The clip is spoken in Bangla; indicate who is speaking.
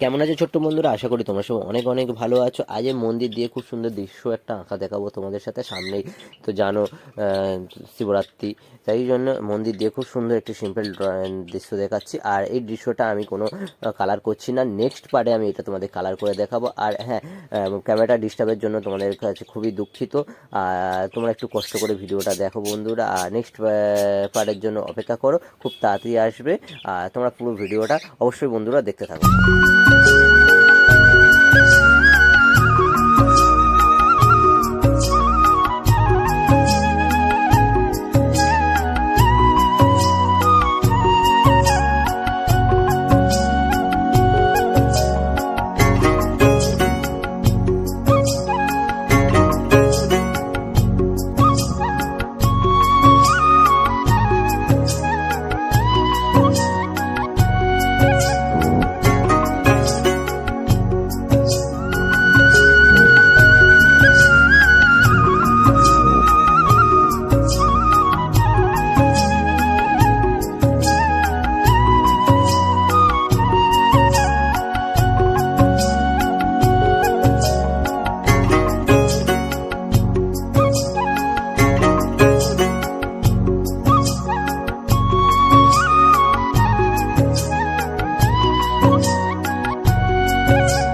Speaker 1: কেমন আছে ছোট্ট বন্ধুরা? আশা করি তোমরা সব অনেক অনেক ভালো আছো। আজ মন্দির দিয়ে খুব সুন্দর দৃশ্য একটা আঁকা দেখাবো তোমাদের সাথে সামনেই। তো জানো শিবরাত্রি। তাই জন্য মন্দির দিয়ে খুব সুন্দর একটি সিম্পল দৃশ্য দেখাচ্ছি। আর এই দৃশ্যটা আমি কোনো কালার করছি না। নেক্সট পার্টে আমি এটা তোমাদের কালার করে দেখাবো। আর হ্যাঁ ক্যামেরাটা ডিস্টার্বের জন্য তোমাদের কাছে খুবই দুঃখিত। আর তোমরা একটু কষ্ট করে ভিডিওটা দেখো বন্ধুরা। আর নেক্সট পার্টের জন্য অপেক্ষা করো। খুব তাড়াতাড়ি আসবে। আর তোমরা পুরো ভিডিওটা অবশ্যই বন্ধুরা দেখতে থাকো। Thank you. Thank you.